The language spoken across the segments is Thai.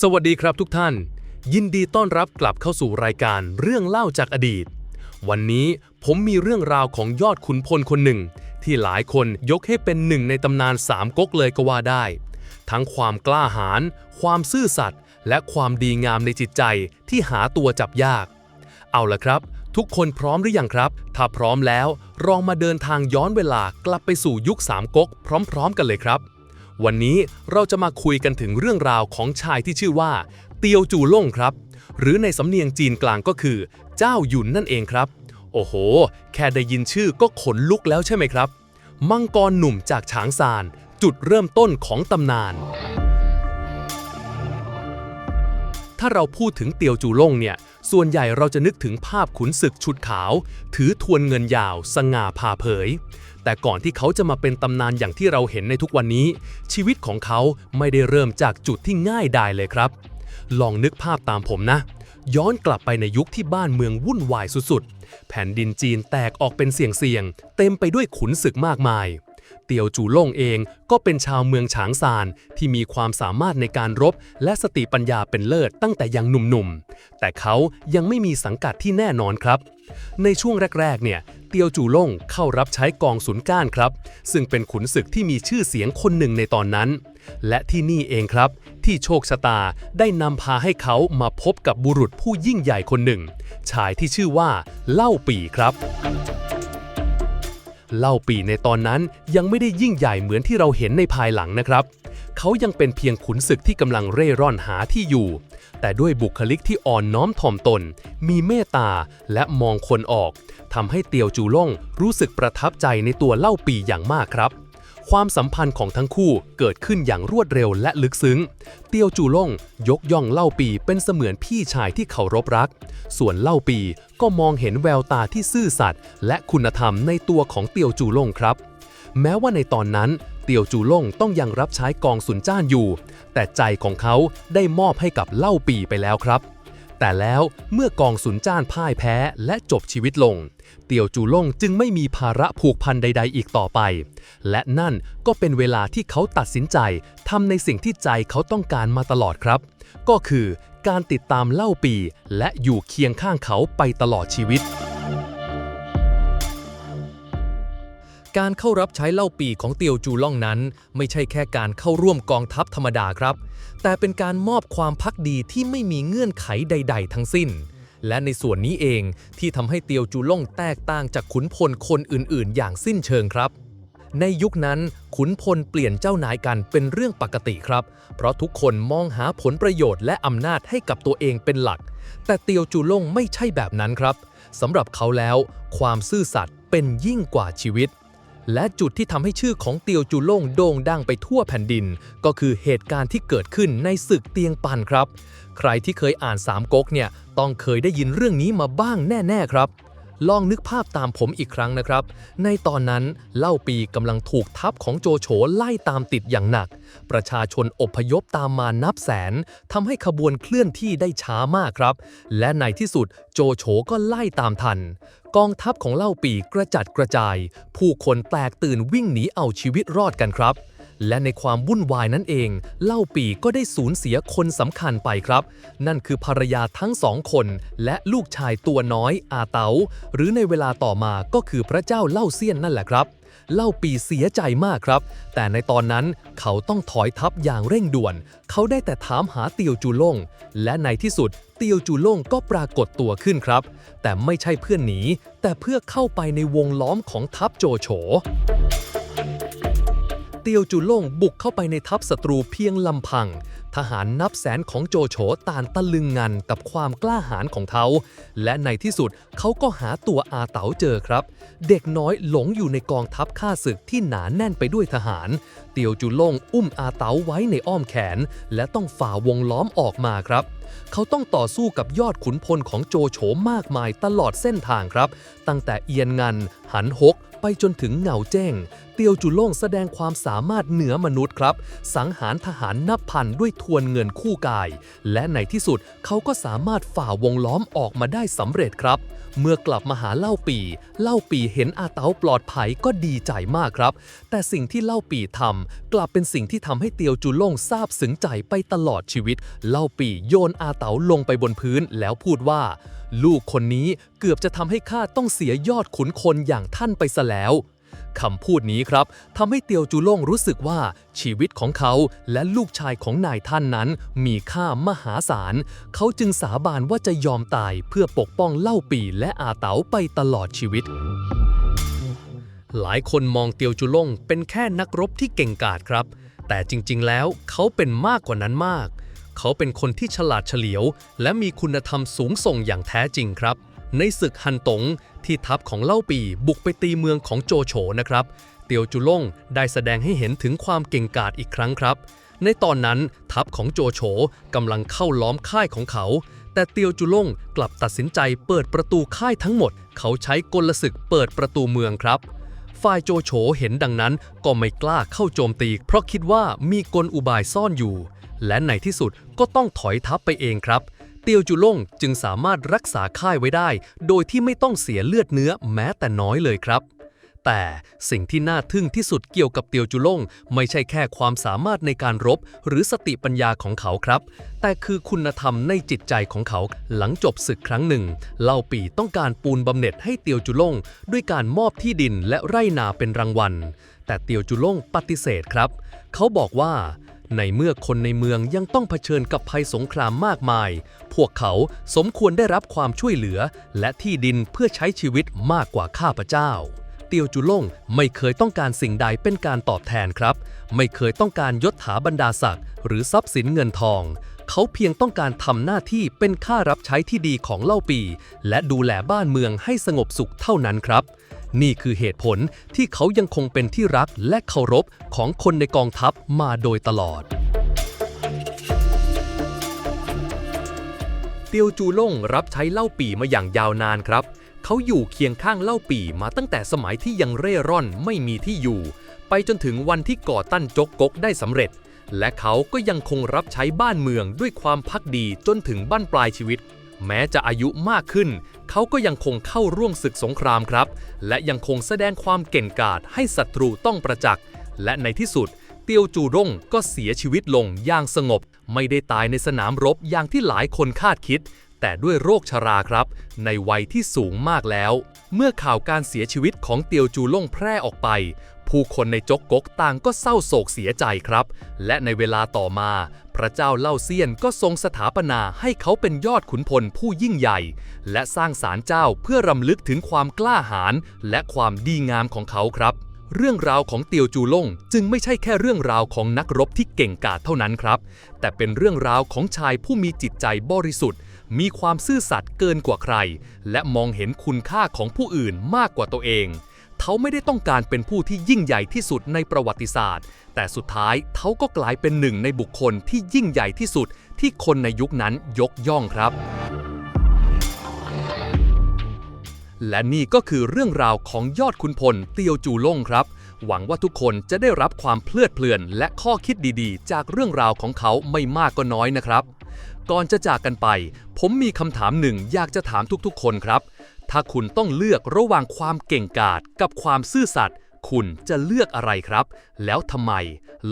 สวัสดีครับทุกท่าน ยินดีต้อนรับกลับเข้าสู่รายการเรื่องเล่าจากอดีต วันนี้ผมมีเรื่องราวของยอดขุนพลคนหนึ่ง ที่หลายคนยกให้เป็นหนึ่งในตำนานสามก๊กเลยก็ว่าได้ ทั้งความกล้าหาญความซื่อสัตย์และความดีงามในจิตใจที่หาตัวจับยาก เอาละครับ ทุกคนพร้อมหรือยังครับ ถ้าพร้อมแล้วลองมาเดินทางย้อนเวลากลับไปสู่ยุคสามก๊กพร้อม ๆ กันเลยครับ วันนี้เราจะมาคุยกันถึงเรื่องราวของชายที่ชื่อว่า เตียวจูล่งครับ หรือในสำเนียงจีนกลางก็คือ เจ้าหยุนนั่นเองครับ โอ้โห แค่ได้ยินชื่อก็ขนลุกแล้วใช่ไหมครับ มังกรหนุ่มจากฉางซาน จุดเริ่มต้นของตำนาน ถ้าเราพูดถึงเตียวจูล่งเนี่ย ส่วนใหญ่เราจะนึกถึงภาพขุนศึกชุดขาว ถือทวนเงินยาว สง่าผ่าเผย แต่ก่อนที่เขาจะมาเป็นตำนานอย่างที่เราเห็นในทุกวันนี้ ชีวิตของเขาไม่ได้เริ่มจากจุดที่ง่ายดายเลยครับ ลองนึกภาพตามผมนะ ย้อนกลับไปในยุคที่บ้านเมืองวุ่นวายสุดๆ แผ่นดินจีนแตกออกเป็นเสี่ยงๆ เต็มไปด้วยขุนศึกมากมาย เตียวจูล่งเอง ก็เป็นชาวเมืองฉางซาน ที่มีความสามารถในการรบ และสติปัญญาเป็นเลิศตั้งแต่ยังหนุ่มๆ แต่เขายังไม่มีสังกัดที่แน่นอนครับ ในช่วงแรกๆ เนี่ย เตียวจูล่งเข้ารับใช้กองสุนย์ก้านครับ ซึ่งเป็นขุนศึกที่มีชื่อเสียงคนหนึ่งในตอนนั้น และที่นี่เองครับ ที่โชคชะตาได้นำพาให้เขามาพบกับบุรุษผู้ยิ่งใหญ่คนหนึ่ง ชายที่ชื่อว่าเล่าปี่ครับ เล่าปีในตอนนั้นยังไม่ได้ยิ่งใหญ่เหมือนที่เราเห็นในภายหลังนะครับ เขายังเป็นเพียงขุนศึกที่กำลังเร่ร่อนหาที่อยู่ แต่ด้วยบุคลิกที่อ่อนน้อมถ่อมตน มีเมตตาและมองคนออกทำให้เตียวจูล่งรู้สึกประทับใจในตัวเล่าปีอย่างมากครับ ความสัมพันธ์ของทั้งคู่เกิดขึ้นอย่างรวดเร็วและลึกซึ้ง เตียวจูล่งยกย่องเล่าปีเป็นเสมือนพี่ชายที่เคารพรัก ส่วนเล่าปีก็มองเห็นแววตาที่ซื่อสัตย์และคุณธรรมในตัวของเตียวจูล่งครับ แม้ว่าในตอนนั้นเตียวจูล่งต้องยังรับใช้กองสุนจ้านอยู่ แต่ใจของเขาได้มอบให้กับเล่าปีไปแล้วครับ แต่แล้วเมื่อกองสุนจ้านพ่ายแพ้และจบชีวิตลง เตียวจูล่งจึงไม่มีภาระผูกพันใด ๆ อีกต่อไป และนั่นก็เป็นเวลาที่เขาตัดสินใจทำในสิ่งที่ใจเขาต้องการมาตลอดครับ ก็คือการติดตามเล่าปี และอยู่เคียงข้างเขาไปตลอดชีวิต การเข้ารับใช้เล่าปีของเตียวจูล่องนั้น ไม่ใช่แค่การเข้าร่วมกองทัพธรรมดาครับ แต่เป็นการมอบความพักดีที่ไม่มีเงื่อนไขใด ๆ ทั้งสิ้น และในส่วนนี้เองที่ทำให้เตียวจูล่องแตกต่างจากขุนพลคนอื่น ๆ อย่างสิ้นเชิงครับในยุคนั้นขุนพลเปลี่ยนเจ้านายกันเป็นเรื่องปกติครับ เพราะทุกคนมองหาผลประโยชน์และอำนาจให้กับตัวเองเป็นหลัก แต่เตียวจูล่งไม่ใช่แบบนั้นครับสำหรับเขาแล้ว ความซื่อสัตย์เป็นยิ่งกว่าชีวิต และจุดที่ทำให้ชื่อของเตียวจูล่งโด่งดังไปทั่วแผ่นดิน ก็คือเหตุการณ์ที่เกิดขึ้นในศึกเตียงปันครับ ใครที่เคยอ่านสามก๊กเนี่ยต้องเคยได้ยินเรื่องนี้มาบ้างแน่ ๆ ครับ ลองนึกภาพตามผมอีกครั้งนะครับ ในตอนนั้นเล่าปีกำลังถูกทัพของโจโฉไล่ตามติดอย่างหนัก ประชาชนอพยพตามมานับแสนทำให้ขบวนเคลื่อนที่ได้ช้ามากครับ และในที่สุดโจโฉก็ไล่ตามทัน กองทัพของเล่าปีกระจัดกระจาย ผู้คนแตกตื่นวิ่งหนีเอาชีวิตรอดกันครับ และในความวุ่นวายนั่นเอง เล่าปีก็ได้สูญเสียคนสำคัญไปครับ นั่นคือภรรยาทั้งสองคน และลูกชายตัวน้อยอาเตา หรือในเวลาต่อมาก็คือพระเจ้าเล่าเซียนนั่นแหละครับเล่าปีเสียใจมากครับ แต่ในตอนนั้นเขาต้องถอยทัพอย่างเร่งด่วน เขาได้แต่ถามหาเตียวจูล่ง และในที่สุดเตียวจูล่งก็ปรากฏตัวขึ้นครับ แต่ไม่ใช่เพื่อนหนี แต่เพื่อเข้าไปในวงล้อมของทัพโจโฉ เตียวจูล่งบุกเข้าไปในทัพศัตรูเพียงลำพัง ทหารนับแสนของโจโฉต่านตะลึงงันกับความกล้าหาญของเขา และในที่สุดเขาก็หาตัวอาเต๋าเจอครับ เด็กน้อยหลงอยู่ในกองทัพข้าศึกที่หนาแน่นไปด้วยทหาร เตียวจูล่งอุ้มอาเต๋าไว้ในอ้อมแขน และต้องฝ่าวงล้อมออกมาครับเขาต้องต่อสู้กับยอดขุนพลของโจโฉมากมายตลอดเส้นทางครับ ตั้งแต่เอียนงัน หันฮกไปจนถึงเหงาเจ้ง เตียวจุล่งแสดงความสามารถเหนือมนุษย์ครับ สังหารทหารนับพันด้วยทวนเงินคู่กาย และในที่สุดเขาก็สามารถฝ่าวงล้อมออกมาได้สำเร็จครับ เมื่อกลับมาหาเล่าปี เล่าปีเห็นอาเต๋าปลอดภัยก็ดีใจมากครับ แต่สิ่งที่เล่าปีทำกลับเป็นสิ่งที่ทำให้เตียวจุล่งซาบซึ้งใจไปตลอดชีวิต เล่าปีโยนอาเต๋าลงไปบนพื้นแล้วพูดว่าลูกคนนี้เกือบจะทำให้ข้าต้องเสียยอดขุนคนอย่างท่านไปซะแล้ว คำพูดนี้ครับทำให้เตียวจูล่งรู้สึกว่าชีวิตของเขาและลูกชายของนายท่านนั้นมีค่ามหาศาล เขาจึงสาบานว่าจะยอมตายเพื่อปกป้องเล่าปีและอาเต๋าไปตลอดชีวิต หลายคนมองเตียวจูล่งเป็นแค่นักรบที่เก่งกาจครับ แต่จริงๆ แล้วเขาเป็นมากกว่านั้นมาก เขาเป็นคนที่ฉลาดเฉลียว และมีคุณธรรมสูงส่งอย่างแท้จริงครับ ในศึกฮันตงที่ทัพของเล่าปีบุกไปตีเมืองของโจโฉนะครับ เตียวจุล่งได้แสดงให้เห็นถึงความเก่งกาจอีกครั้งครับ ในตอนนั้นทัพของโจโฉกำลังเข้าล้อมค่ายของเขา แต่เตียวจุล่งกลับตัดสินใจเปิดประตูค่ายทั้งหมด เขาใช้กลศึกเปิดประตูเมืองครับฝ่ายโจโฉเห็นดังนั้นก็ไม่กล้าเข้าโจมตี เพราะคิดว่ามีกลอุบายซ่อนอยู่ และในที่สุดก็ต้องถอยทัพไปเองครับ เตียวจุล่งจึงสามารถรักษาค่ายไว้ได้ โดยที่ไม่ต้องเสียเลือดเนื้อแม้แต่น้อยเลยครับ แต่สิ่งที่น่าทึ่งที่สุดเกี่ยวกับเตียวจุล่งไม่ใช่แค่ความสามารถในการรบ หรือสติปัญญาของเขาครับ แต่คือคุณธรรมในจิตใจของเขาหลังจบศึกครั้งหนึ่ง เล่าปีต้องการปูนบำเหน็จให้เตียวจุล่งด้วยการมอบที่ดินและไร่นาเป็นรางวัล แต่เตียวจุล่งปฏิเสธครับ เขาบอกว่า ในเมื่อคนในเมืองยังต้องเผชิญกับภัยสงครามมากมาย พวกเขาสมควรได้รับความช่วยเหลือ และที่ดินเพื่อใช้ชีวิตมากกว่าข้าพเจ้า เตียวจุล่งไม่เคยต้องการสิ่งใดเป็นการตอบแทนครับ ไม่เคยต้องการยศถาบรรดาศักดิ์หรือทรัพย์สินเงินทอง เขาเพียงต้องการทำหน้าที่เป็นข้ารับใช้ที่ดีของเล่าปี และดูแลบ้านเมืองให้สงบสุขเท่านั้นครับ นี่คือเหตุผลที่เขายังคงเป็นที่รักและเคารพของคนในกองทัพมาโดยตลอด เตียวจูล่งรับใช้เล่าปี่มาอย่างยาวนานครับ เขาอยู่เคียงข้างเล่าปี่มาตั้งแต่สมัยที่ยังเร่ร่อนไม่มีที่อยู่ ไปจนถึงวันที่ก่อตั้นจกกกได้สำเร็จ และเขาก็ยังคงรับใช้บ้านเมืองด้วยความพักดีจนถึงบั้นปลายชีวิตแม้จะอายุมากขึ้น เขาก็ยังคงเข้าร่วมศึกสงครามครับ และยังคงแสดงความเก่งกาจให้ศัตรูต้องประจักษ์ และในที่สุด เตียวจูร่งก็เสียชีวิตลงอย่างสงบ ไม่ได้ตายในสนามรบอย่างที่หลายคนคาดคิด แต่ด้วยโรคชราครับ ในวัยที่สูงมากแล้ว เมื่อข่าวการเสียชีวิตของเตียวจูล่งแพร่ออกไป ผู้คนในจกกกต่างก็เศร้าโศกเสียใจครับ และในเวลาต่อมา พระเจ้าเล่าเซียนก็ทรงสถาปนาให้เขาเป็นยอดขุนพลผู้ยิ่งใหญ่ และสร้างศาลเจ้าเพื่อรำลึกถึงความกล้าหาญและความดีงามของเขาครับ เรื่องราวของเตียวจูล่งจึงไม่ใช่แค่เรื่องราวของนักรบที่เก่งกาจเท่านั้นครับ แต่เป็นเรื่องราวของชายผู้มีจิตใจบริสุทธิ์มีความซื่อสัตย์เกินกว่าใคร และมองเห็นคุณค่าของผู้อื่นมากกว่าตัวเอง เขาไม่ได้ต้องการเป็นผู้ที่ยิ่งใหญ่ที่สุดในประวัติศาสตร์ แต่สุดท้ายเขาก็กลายเป็นหนึ่งในบุคคลที่ยิ่งใหญ่ที่สุดที่คนในยุคนั้นยกย่องครับ และนี่ก็คือเรื่องราวของยอดคุณพลเตียวจูล่งครับ หวังว่าทุกคนจะได้รับความเพลิดเพลินและข้อคิดดีๆ จากเรื่องราวของเขาไม่มากก็น้อยนะครับ ก่อนจะจากกันไป ผมมีคำถามหนึ่งอยากจะถามทุกๆ คนครับ ถ้าคุณต้องเลือกระหว่างความเก่งกาจกับความซื่อสัตย์คุณจะเลือกอะไรครับ แล้วทำไม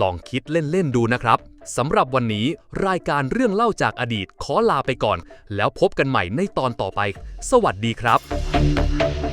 ลองคิดเล่น ๆ ดูนะครับ สำหรับวันนี้รายการเรื่องเล่าจากอดีตขอลาไปก่อน แล้วพบกันใหม่ในตอนต่อไป สวัสดีครับ